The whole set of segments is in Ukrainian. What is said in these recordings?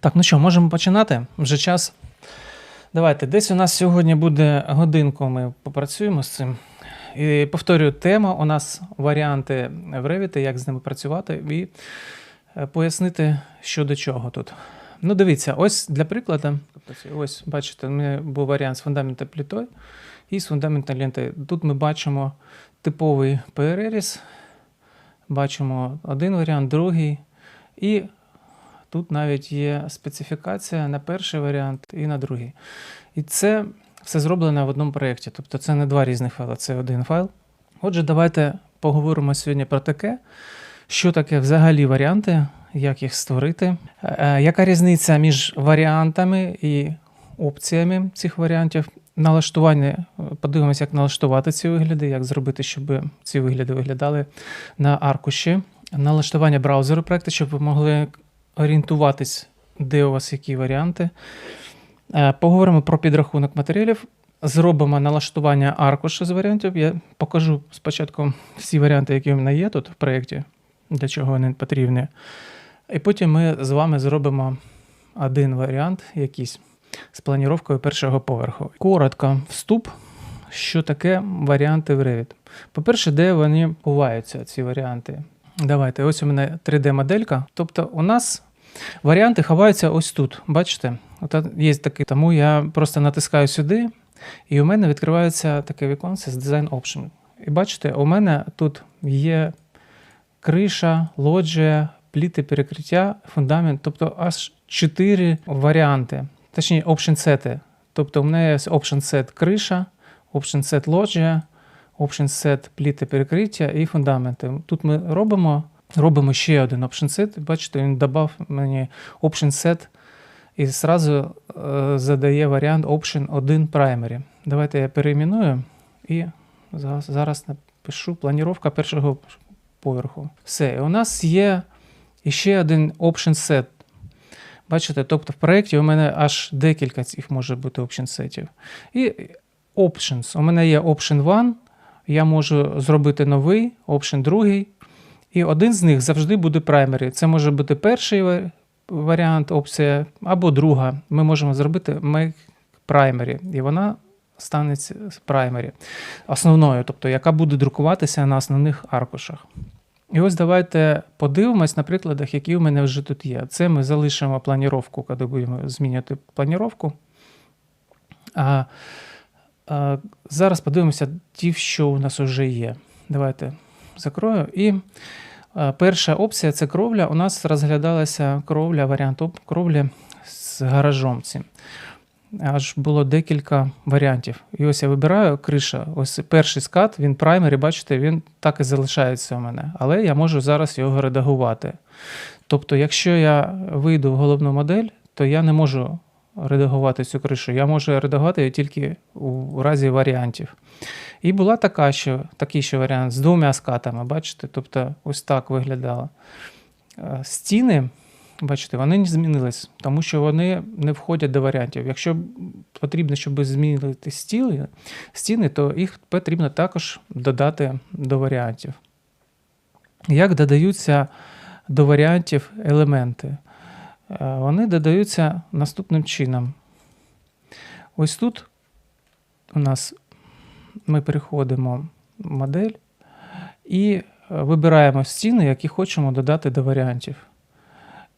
Так, ну що, можемо починати? Вже час. Давайте, десь у нас сьогодні буде годинку, ми попрацюємо з цим. І повторюю, тема у нас варіанти в Revit, як з ними працювати, і е, пояснити, що до чого тут. Ну, дивіться, ось для прикладу, ось бачите, у мене був варіант з фундамента плітою і з фундамента лентою. Тут ми бачимо типовий переріз, бачимо один варіант, другий. І тут навіть є специфікація на перший варіант і на другий. І це все зроблено в одному проєкті. Тобто це не два різних файли, це один файл. Отже, давайте поговоримо сьогодні про таке, що таке взагалі варіанти, як їх створити, е, яка різниця між варіантами і опціями цих варіантів. Налаштування, подивимося, як налаштувати ці вигляди, як зробити, щоб ці вигляди виглядали на аркуші. Налаштування браузеру проекту, щоб ви могли орієнтуватись, де у вас які варіанти. Е, Поговоримо про підрахунок матеріалів. Зробимо налаштування аркушу з варіантів. Я покажу спочатку всі варіанти, які у мене є тут в проєкті, для чого вони потрібні. І потім ми з вами зробимо один варіант якийсь з планіровкою першого поверху. Коротко, вступ, що таке варіанти в Revit. По-перше, де вони ховаються, ці варіанти. Давайте, ось у мене 3D-моделька. Тобто, у нас варіанти ховаються ось тут. Бачите? От є такий, тому я просто натискаю сюди, і у мене відкривається таке віконце з Design Option. І бачите, у мене тут є криша, лоджія, пліти перекриття, фундамент, тобто аж 4 варіанти, точніше, option сети. Тобто у мене є option set криша, option set лоджія, option set пліти перекриття і фундаменти. Тут ми робимо, робимо ще один option set. Бачите, він додав мені option set і зразу е, задає варіант option 1 primary. Давайте я перейменую і зараз, напишу планіровка першого поверху. Все, і у нас є ще один option set. Бачите, тобто в проєкті у мене аж декілька цих може бути option сетів. І options. У мене є option 1, я можу зробити новий, option другий. І один з них завжди буде primary. Це може бути перший варіант, опція, або друга. Ми можемо зробити make primary, і вона стане ц- primary, основною, тобто яка буде друкуватися на основних аркушах. І ось давайте подивимось на прикладах, які у мене вже тут є. Це ми залишимо планіровку, коли будемо змінювати планіровку. А, а зараз подивимося ті, що у нас вже є. Давайте закрою. І перша опція це кровля. У нас розглядалася кровля, варіант кровлі з гаражом. Цим. Аж було декілька варіантів. І ось я вибираю криша. Ось перший скат, він праймері, бачите, він так і залишається у мене. Але я можу зараз його редагувати. Тобто, якщо я вийду в головну модель, то я не можу редагувати цю кришу. Я можу редагувати її тільки у разі варіантів. І була така, що, такий ще варіант з двома скатами, бачите? Тобто, ось так виглядало. Е, Стіни, бачите, вони не змінились, тому що вони не входять до варіантів. Якщо потрібно, щоб змінити стіли, стіни, то їх потрібно також додати до варіантів. Як додаються до варіантів елементи? Е, Вони додаються наступним чином. Ось тут у нас ми переходимо в модель і е, вибираємо стіни, які хочемо додати до варіантів.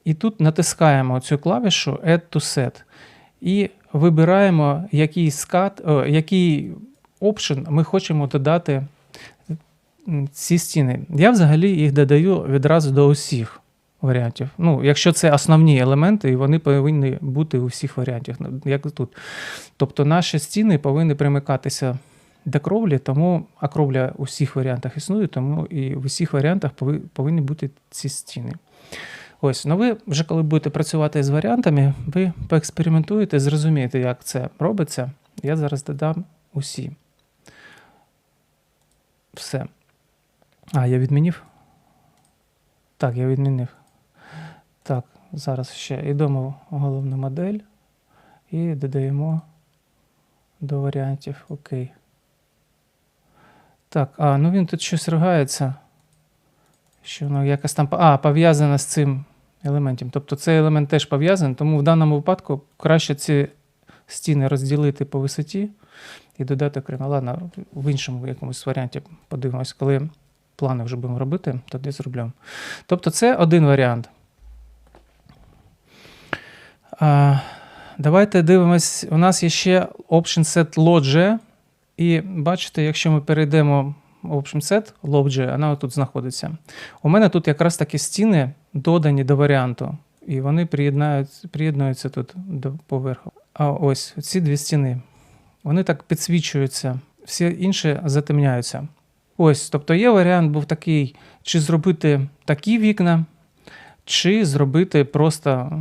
І тут натискаємо цю клавішу Add to Set і вибираємо, який скат, о, який option ми хочемо додати ці стіни. Я взагалі їх додаю відразу до усіх варіантів. Ну, якщо це основні елементи, і вони повинні бути у всіх варіантах, ну, як тут. Тобто наші стіни повинні примикатися до кровлі, тому а кровля у всіх варіантах існує, тому і в усіх варіантах повинні бути ці стіни. Ось, ну ви вже коли будете працювати з варіантами, ви поекспериментуєте, зрозумієте, як це робиться. Я зараз додам усі. Все. А, я відмінив? Так, я відмінив. Так, зараз ще йдемо в головну модель і додаємо до варіантів. Окей. Так, а, ну він тут щось ругається. Що воно якось там. А, пов'язано з цим елементів. Тобто цей елемент теж пов'язаний, тому в даному випадку краще ці стіни розділити по висоті і додати окремо. Ладно, в іншому якомусь варіанті подивимось, коли плани вже будемо робити, тоді зроблю. Тобто це один варіант. Давайте дивимось. У нас є ще Option Set Lodge. І бачите, якщо ми перейдемо в Option Set Lodge, вона тут знаходиться. У мене тут якраз такі стіни додані до варіанту. І вони приєднуються тут до поверху. А ось ці дві стіни. Вони так підсвічуються, всі інші затемняються. Ось, тобто є варіант був такий, чи зробити такі вікна, чи зробити просто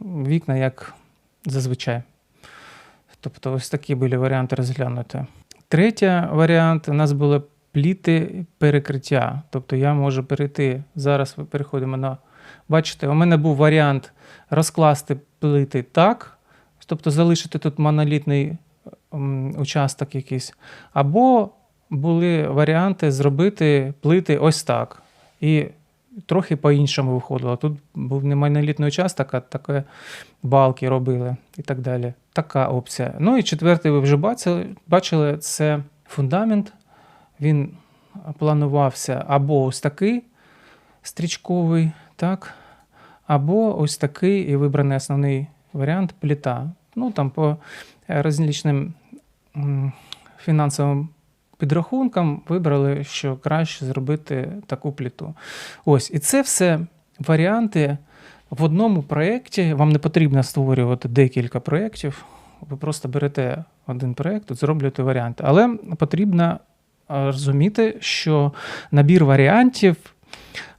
вікна, як зазвичай. Тобто, ось такі були варіанти розглянути. Третій варіант у нас були пліти перекриття. Тобто я можу перейти. Зараз ми переходимо на. Бачите, у мене був варіант розкласти плити так, тобто залишити тут монолітний участок якийсь. Або були варіанти зробити плити ось так. І трохи по-іншому виходило. Тут був не монолітний участок, а таке балки робили і так далі. Така опція. Ну і четвертий, ви вже бачили, бачили це фундамент. Він планувався або ось такий стрічковий, так, або ось такий і вибраний основний варіант пліта. Ну там по розлічним фінансовим підрахункам вибрали, що краще зробити таку пліту. Ось, і це все варіанти в одному проєкті. Вам не потрібно створювати декілька проєктів. Ви просто берете один проєкт, зроблюєте варіанти. Але потрібно е, розуміти, що набір варіантів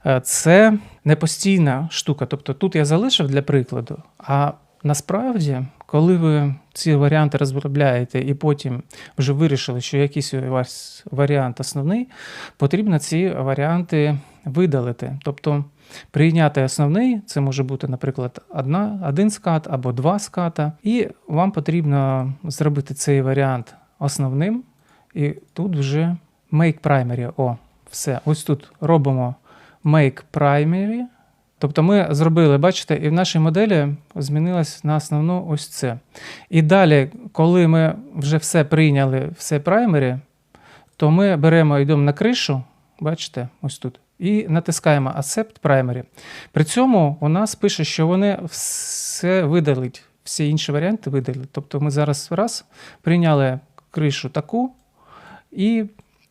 е, це не постійна штука. Тобто тут я залишив для прикладу, а насправді, коли ви ці варіанти розробляєте і потім вже вирішили, що якийсь у вас варіант основний, потрібно ці варіанти видалити. Тобто прийняти основний, це може бути, наприклад, одна, один скат або два ската, і вам потрібно зробити цей варіант основним, і тут вже make primary. О, все. Ось тут робимо make primary. Тобто ми зробили, бачите, і в нашій моделі змінилось на основну ось це. І далі, коли ми вже все прийняли, все праймері, то ми беремо, йдемо на кришу, бачите, ось тут, і натискаємо Accept Primary. При цьому у нас пише, що вони все видалить, всі інші варіанти видалить. Тобто ми зараз раз прийняли кришу таку, і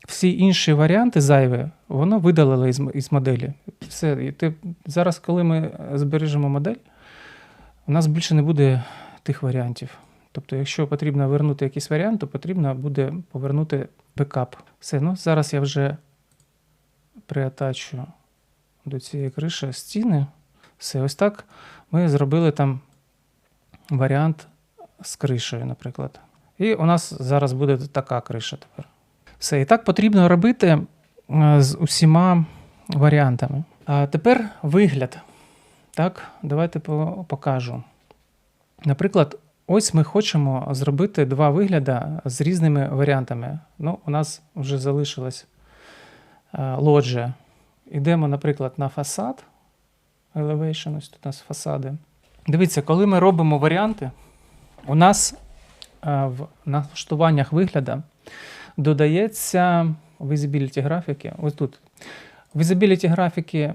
всі інші варіанти зайві, воно видалило із, із моделі. Все, і ти, зараз, коли ми збережемо модель, у нас більше не буде тих варіантів. Тобто, якщо потрібно вернути якийсь варіант, то потрібно буде повернути бекап. Все, ну зараз я вже приатачу до цієї криші стіни. Все, ось так ми зробили там варіант з кришею, наприклад. І у нас зараз буде така криша тепер. Все, і так потрібно робити е, з усіма варіантами. А тепер вигляд. Так, давайте покажу. Наприклад, ось ми хочемо зробити два вигляди з різними варіантами. Ну, у нас вже залишилось е, лоджія. Йдемо, наприклад, на фасад. Elevation, ось тут у нас фасади. Дивіться, коли ми робимо варіанти, у нас е, в налаштуваннях вигляду додається visibility графіки. Ось тут. Visibility графіки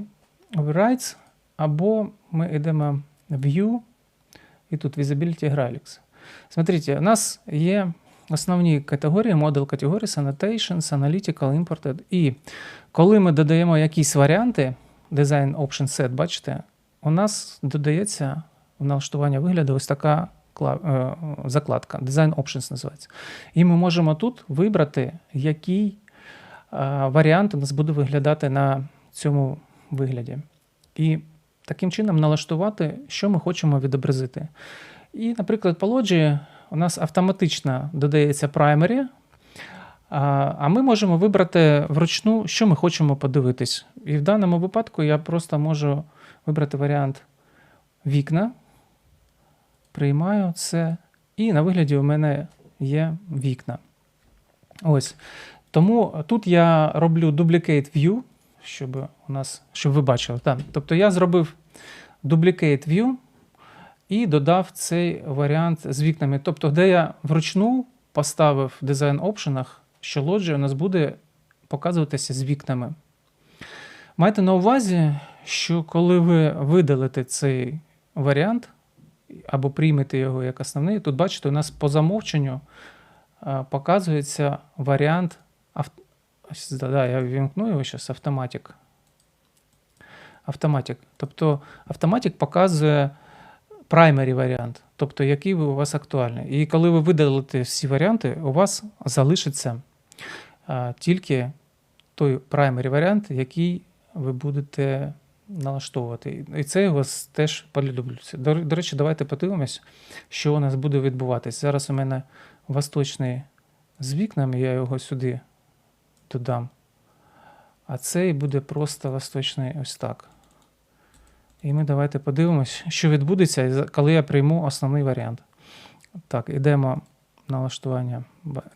overrides, або ми йдемо в View, і тут Visibility Graphics. Смотрите, у нас є основні категорії, Model Categories, Annotations, Analytical, Imported. І коли ми додаємо якісь варіанти, Design Option Set, бачите, у нас додається в налаштування вигляду ось така закладка. Design Options називається. І ми можемо тут вибрати, який е, варіант у нас буде виглядати на цьому вигляді. І таким чином налаштувати, що ми хочемо відобразити. І, наприклад, по лоджії у нас автоматично додається primary, а ми можемо вибрати вручну, що ми хочемо подивитись. І в даному випадку я просто можу вибрати варіант вікна, приймаю це, і на вигляді у мене є вікна. Ось. Тому тут я роблю duplicate view, щоб у нас, щоб ви бачили. Так. Тобто я зробив Duplicate View і додав цей варіант з вікнами. Тобто, де я вручну поставив в дизайн опшенах, що лоджія у нас буде показуватися з вікнами. Майте на увазі, що коли ви видалите цей варіант або приймете його як основний, тут бачите, у нас по замовченню показується варіант. Да, я вімкну його зараз автоматик. Автоматик. Тобто автоматик показує праймері варіант, тобто який у вас актуальний. І коли ви видалите всі варіанти, у вас залишиться тільки той праймері варіант, який ви будете налаштовувати. І це у вас теж полюблюється. До, до речі, давайте подивимось, що у нас буде відбуватись. Зараз у мене восточний з вікнами, я його сюди додам. А цей буде просто восточний ось так. І ми давайте подивимось, що відбудеться, коли я прийму основний варіант. Так, ідемо налаштування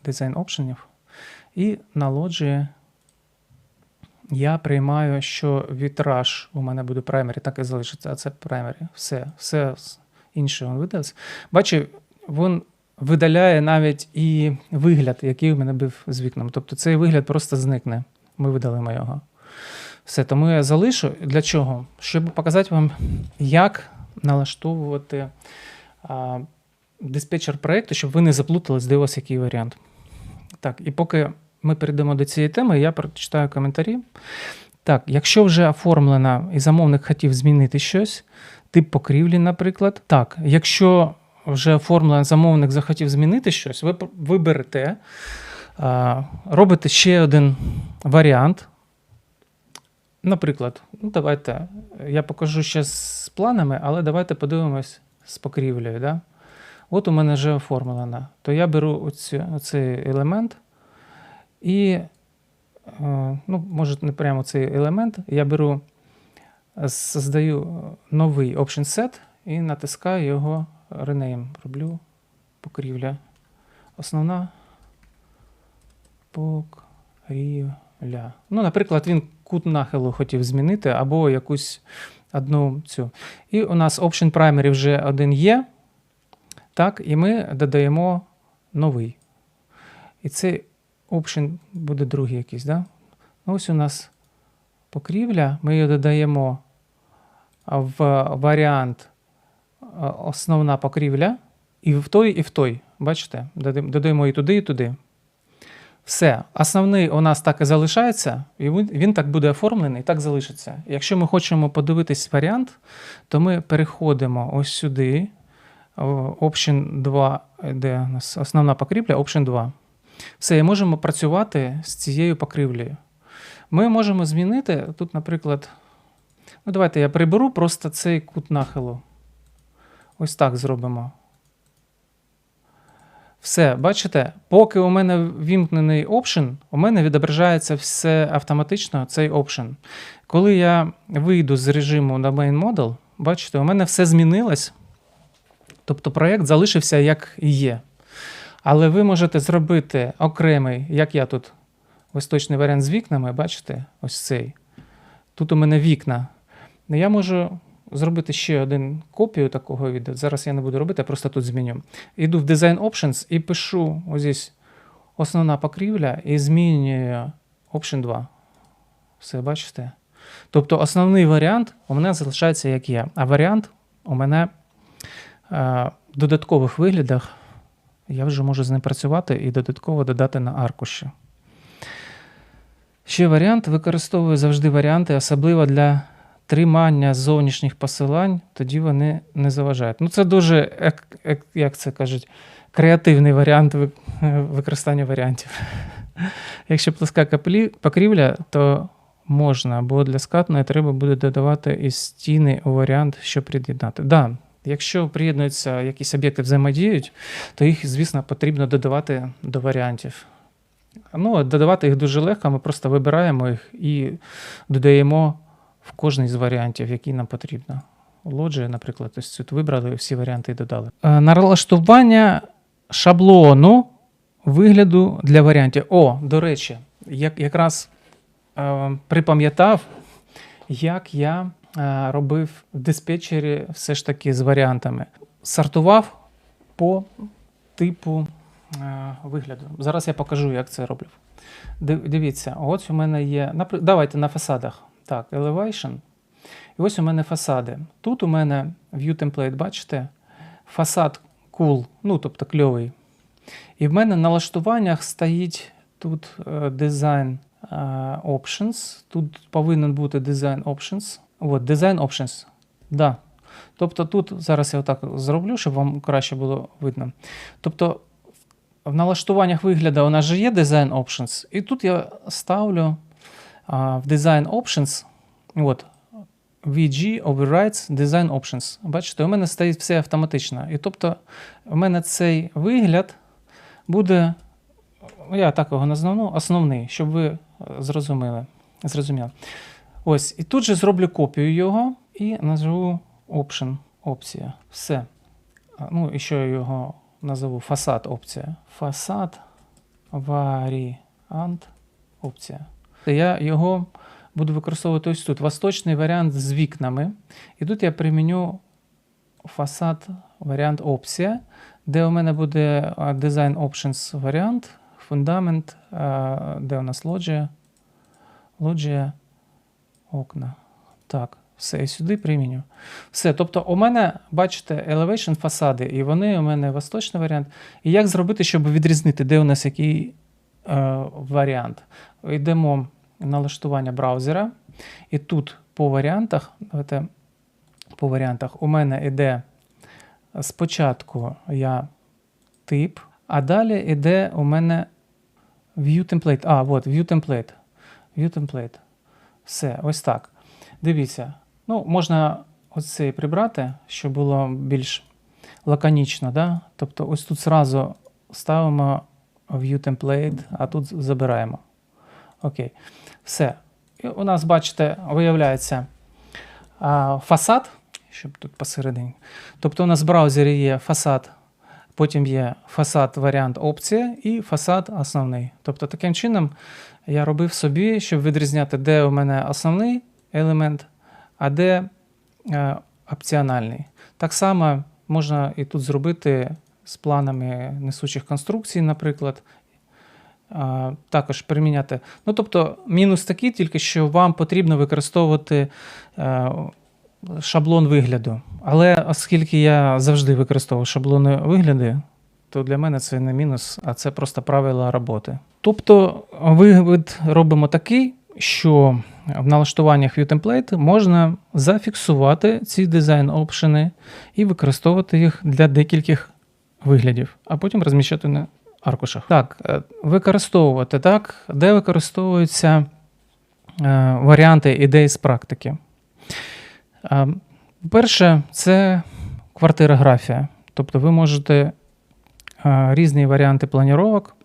дизайн опшенів. І на я приймаю, що вітраж у мене буде праймері, так і залишиться, а це праймері. Все, все інше він видається. Бачу, він видаляє навіть і вигляд, який у мене був з вікном. Тобто цей вигляд просто зникне. Ми видалимо його. Все, тому я залишу. Для чого? Щоб показати вам, як налаштовувати а, диспетчер проєкту, щоб ви не заплутались, де у вас який варіант. Так, і поки ми перейдемо до цієї теми, я прочитаю коментарі. Так, якщо вже оформлено і замовник хотів змінити щось, тип покрівлі, наприклад. Так, якщо вже оформлено, замовник захотів змінити щось, ви виберете, робите ще один варіант. Наприклад, ну давайте я покажу ще з планами, але давайте подивимось з покрівлею. Да? От у мене вже оформлено. То я беру оці, оцей елемент і, е, ну, може, не прямо цей елемент, я беру, е, создаю новий option set і натискаю його rename. Роблю покрівля. Основна покрівля. Ну, наприклад, він кут нахилу хотів змінити або якусь одну цю. І у нас option primary вже один є. Так, і ми додаємо новий. І цей option буде другий якийсь. Да? Ну, ось у нас покрівля, ми її додаємо в варіант основна покрівля, і в той, і в той. Бачите? Додаємо- і туди, і туди. Все, основний у нас так і залишається, і він, так буде оформлений, так залишиться. Якщо ми хочемо подивитись варіант, то ми переходимо ось сюди, Option 2, де у нас основна покрівля, Option 2. Все, і можемо працювати з цією покрівлею. Ми можемо змінити тут, наприклад, ну давайте я приберу просто цей кут нахилу. Ось так зробимо. Все, бачите, поки у мене вімкнений option, у мене відображається все автоматично цей option. Коли я вийду з режиму на main model, бачите, у мене все змінилось. Тобто проєкт залишився як і є. Але ви можете зробити окремий, як я тут, восточний варіант з вікнами, бачите, ось цей. Тут у мене вікна. Я можу зробити ще один копію такого відео. Зараз я не буду робити, я просто тут зміню. Іду в Design Options і пишу ось основна покрівля і змінюю Option 2. Все, бачите? Тобто основний варіант у мене залишається як є, а варіант у мене е, в додаткових виглядах я вже можу з ним працювати і додатково додати на аркуші. Ще варіант. Використовую завжди варіанти, особливо для тримання зовнішніх посилань, тоді вони не заважають. Ну, це дуже, як це кажуть, креативний варіант використання варіантів. Якщо плоска покрівля, то можна, бо для скатної треба буде додавати і стіни у варіант, щоб приєднати. Да, якщо приєднуються якісь об'єкти взаємодіють, то їх, звісно, потрібно додавати до варіантів. Ну, додавати їх дуже легко, ми просто вибираємо їх і додаємо в кожний з варіантів, який нам потрібно. Лоджія, наприклад, ось тут вибрали всі варіанти і додали. Е, Налаштування шаблону вигляду для варіантів. О, до речі, як, якраз е, припам'ятав, як я робив в диспетчері все ж таки з варіантами. Сортував по типу е, вигляду. Зараз я покажу, як це роблю. Дивіться, ось у мене є. Давайте на фасадах. Так, Elevation. І ось у мене фасади. Тут у мене View Template, бачите? Фасад cool, ну тобто кльовий. І в мене на налаштуваннях стоїть тут е, Design е, Options. Тут повинен бути Design Options. От, Design Options. Да. Тобто тут зараз я отак зроблю, щоб вам краще було видно. Тобто в налаштуваннях вигляду у нас же є Design Options, і тут я ставлю а, в Design Options, от, VG Overrides Design Options. Бачите, у мене стоїть все автоматично. І тобто, у мене цей вигляд буде, я так його назву, основний, щоб ви е, зрозуміли. зрозуміли. Ось, і тут же зроблю копію його і назву Option, опція. Все. Ну, і що я його назову фасад опція. Фасад варіант опція. Я його буду використовувати ось тут. Восточний варіант з вікнами. І тут я приміню фасад варіант опція, де у мене буде Design Options варіант, фундамент, де у нас лоджія, лоджія, окна. Так, все, і сюди приміню. Все, тобто у мене, бачите, elevation фасади, і вони у мене восточний варіант. І як зробити, щоб відрізнити, де у нас який е, варіант? Йдемо налаштування браузера, і тут по варіантах, давайте по варіантах, у мене йде спочатку я тип, а далі йде у мене view template. А, от, view template. View template. Все, ось так. Дивіться. Ну, можна ось цей прибрати, щоб було більш лаконічно. Да? Тобто, ось тут зразу ставимо view template, а тут забираємо. Окей. Все. І у нас, бачите, виявляється фасад, щоб тут посередині. Тобто, у нас в браузері є фасад, потім є фасад варіант опція і фасад основний. Тобто, таким чином я робив собі, щоб відрізняти, де у мене основний елемент, а де е, опціональний. Так само можна і тут зробити з планами несучих конструкцій, наприклад. Також приміняти. Ну, тобто, мінус такий, тільки що вам потрібно використовувати е, шаблон вигляду. Але оскільки я завжди використовую шаблони вигляди, то для мене це не мінус, а це просто правила роботи. Тобто, вигляд робимо такий, що в налаштуваннях View Template можна зафіксувати ці дизайн опшени і використовувати їх для декількох виглядів, а потім розміщати на аркушах. Так, е, використовувати так, де використовуються е, варіанти ідей з практики. Перше, це квартирографія. Тобто ви можете е, різні варіанти планіровок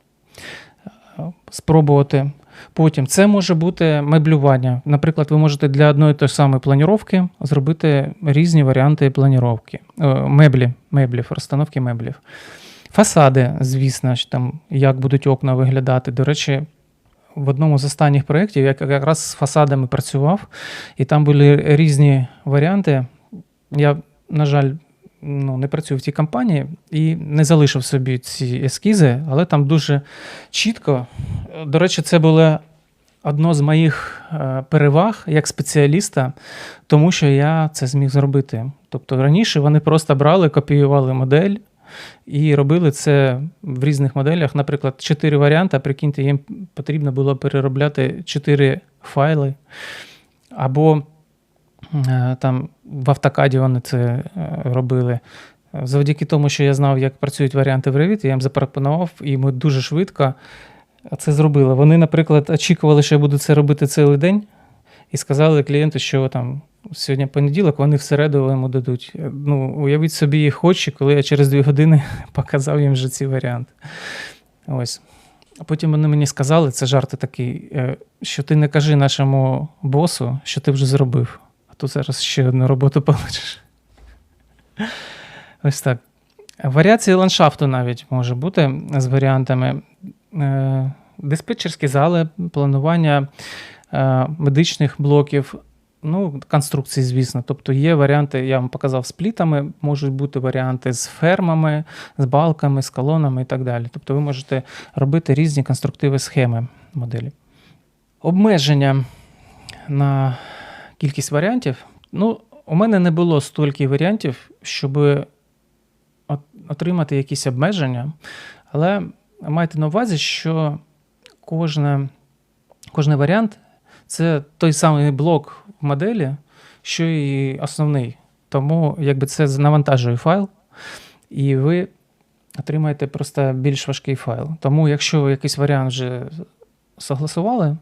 е, спробувати. Потім це може бути меблювання. Наприклад, ви можете для одної тої самої планіровки зробити різні варіанти планіровки, е, меблі, меблів, розстановки меблів. Фасади, звісно, там як будуть окна виглядати. До речі, в одному з останніх проєктів я якраз з фасадами працював, і там були різні варіанти. Я, на жаль, ну, не працюю в цій компанії і не залишив собі ці ескізи, але там дуже чітко. До речі, це було одно з моїх е, переваг як спеціаліста, тому що я це зміг зробити. Тобто раніше вони просто брали, копіювали модель. І робили це в різних моделях. Наприклад, чотири варіанти. Прикиньте, їм потрібно було переробляти чотири файли. Або е, там в автокаді вони це е, робили. Завдяки тому, що я знав, як працюють варіанти в Revit, я їм запропонував, і ми дуже швидко це зробили. Вони, наприклад, очікували, що я буду це робити цілий день, і сказали клієнту, що там сьогодні понеділок, вони в середу йому дадуть. Ну, уявіть собі їх очі, коли я через дві години показав їм вже ці варіанти. Ось. А потім вони мені сказали, це жарти такий, е, що ти не кажи нашому босу, що ти вже зробив, то зараз ще одну роботу получиш. Ось так. Варіації ландшафту навіть може бути з варіантами. Е, Диспетчерські зали, планування е, медичних блоків, Ну, конструкції, звісно. Тобто є варіанти, я вам показав з плітами, можуть бути варіанти з фермами, з балками, з колонами і так далі. Тобто ви можете робити різні конструктиви схеми моделі. Обмеження на кількість варіантів. Ну, у мене не було стільки варіантів, щоб отримати якісь обмеження, але майте на увазі, що кожне, кожний варіант це той самий блок в моделі, що і основний. Тому якби це навантажує файл, і ви отримаєте просто більш важкий файл. Тому, якщо ви якийсь варіант вже согласували,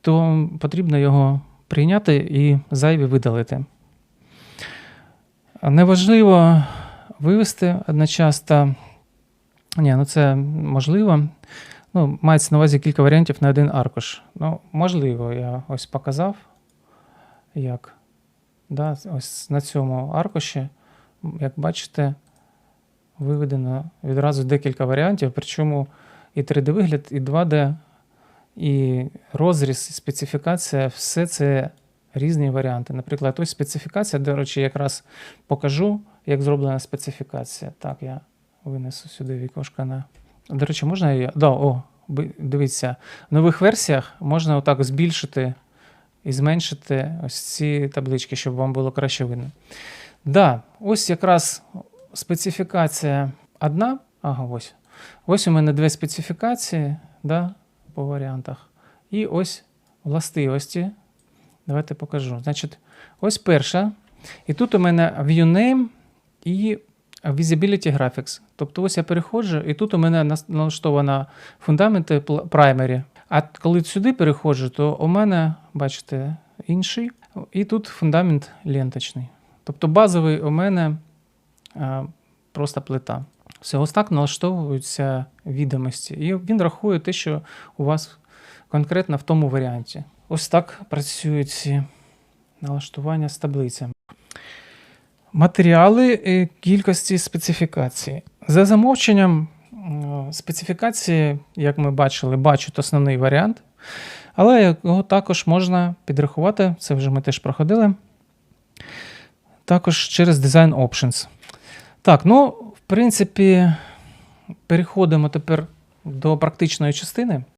то потрібно його прийняти і зайві видалити. Неважливо вивести одночасно. Ні, ну це можливо. Ну, мається на увазі кілька варіантів на один аркуш. Ну, можливо, я ось показав, як. Да, ось на цьому аркуші, як бачите, виведено відразу декілька варіантів, причому і 3D-вигляд, і 2D, і розріз, і специфікація все це різні варіанти. Наприклад, ось специфікація, до речі, якраз покажу, як зроблена специфікація. Так, я винесу сюди вікошка на. До речі, можна її. Да, о, дивіться, в нових версіях можна отак збільшити і зменшити ось ці таблички, щоб вам було краще видно. Да, ось якраз специфікація одна. Ага, ось. Ось у мене дві специфікації да, по варіантах. І ось властивості. Давайте покажу. Значить, ось перша. І тут у мене view name і Visibility Graphics. Тобто ось я переходжу, і тут у мене налаштовано фундаменти primary. А коли сюди переходжу, то у мене, бачите, інший. І тут фундамент ленточний. Тобто базовий у мене а, просто плита. Все, ось так налаштовуються відомості. І він рахує те, що у вас конкретно в тому варіанті. Ось так працюють ці налаштування з таблицями. Матеріали е, кількості специфікації. За замовченням специфікації, як ми бачили, бачать основний варіант, але його також можна підрахувати, це вже ми теж проходили. Також через Design Options. Так, ну, принципі, переходимо тепер до практичної частини.